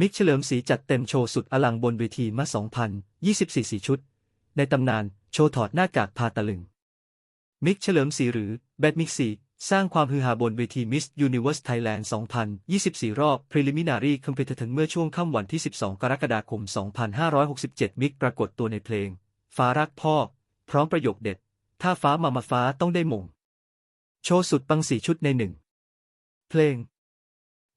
มิกเฉลิมศรีจัดเต็มโชว์สุดอลังบนเวทีมา 2024สีชุด ในตำนาน โชว์ถอดหน้ากากพาตะลึง มิกเฉลิมศรีหรือ แบดมิกซีสร้างความฮือฮาบนเวที Miss Universe Thailand 2024 รอบ Preliminary Competition เมื่อช่วงค่ำวันที่ 12 กรกฎาคม 2567 มิกปรากฏตัวในเพลง ฟ้ารักพ่อ พร้อมประโยคเด็ด ถ้าฟ้ามามาฟ้าต้องได้มง โชว์สุดปังสีชุดในหนึ่ง เพลง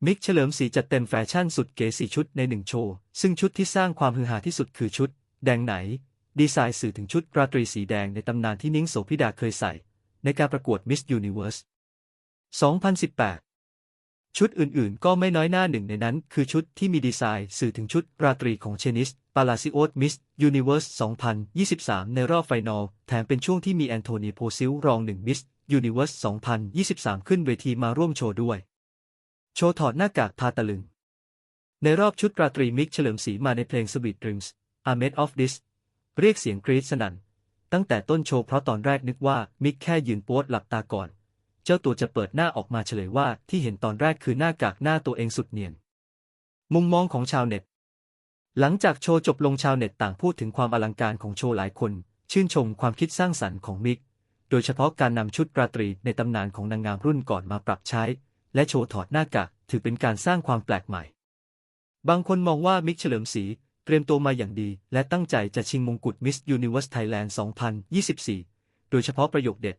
มิกเฉลิมศรีจัดเต็มแฟชั่นสุดเก๋สี่ชุดในหนึ่งโชว์ ซึ่งชุดที่สร้างความฮือฮาที่สุดคือชุด แดงไหน ดีไซน์สื่อถึงชุดราตรีสีแดงในตำนานที่นิ้งโสพิดาเคยใส่ ในการประกวด Miss Universe 2018 ชุดอื่นๆ ก็ไม่น้อยหน้าหนึ่งในนั้น คือชุดที่มีดีไซน์สื่อถึงชุดราตรีของเชนิสปาลาซิโอส Miss Universe 2023 ในรอบไฟนอล แถมเป็นช่วงที่มีแอนโทนีโพซิลรองหนึ่ง Miss Universe 2023 ขึ้นเวทีมาร่วมโชว์ด้วย โชว์ถอดหน้ากากพาตะลึง ในรอบชุดราตรีมิกเฉลิมศรีมาในเพลง Sweet Dreams Are Made of This เรียกเสียงกรี๊ดสนั่น ตั้งแต่ต้นโชว์เพราะตอนแรกนึกว่ามิกแค่ยืนโป๊ดหลับตาก่อน เจ้าตัวจะเปิดหน้าออกมาเฉลยว่าที่เห็นตอนแรกคือหน้ากากหน้าตัวเองสุดเนียน มุมมองของชาวเน็ต หลังจากโชว์จบลงชาวเน็ตต่างพูดถึงความอลังการของโชว์หลายคน ชื่นชมความคิดสร้างสรรค์ของมิก โดยเฉพาะการนำชุดราตรีในตำนานของนางงามรุ่นก่อนมาปรับใช้ และโชว์ถอดหน้ากากถือเป็นการสร้างความแปลกใหม่ บางคนมองว่ามิกเฉลิมศรีเตรียมตัวมาอย่างดี และตั้งใจจะชิงมงกุฎ Miss Universe Thailand 2024 โดยเฉพาะประโยคเด็ด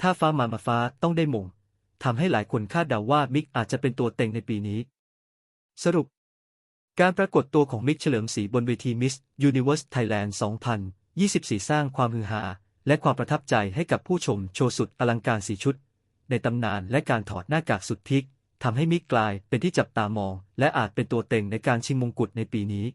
ถ้าฟ้ามามาฟ้าต้องได้มงทำให้หลายคนคาดเดาว่ามิกอาจจะเป็นตัวเต็งในปีนี้ สรุป การปรากฏตัวของมิกเฉลิมศรีบนเวที Miss Universe Thailand 2024 สร้างความฮือฮาและความประทับใจให้กับผู้ชมโชว์สุดอลังการสีชุด ในตำนานและการถอดหน้ากากสุดทิกทำให้มิกกลายเป็นที่จับตามอง และอาจเป็นตัวเต็งในการชิงมงกุฎในปีนี้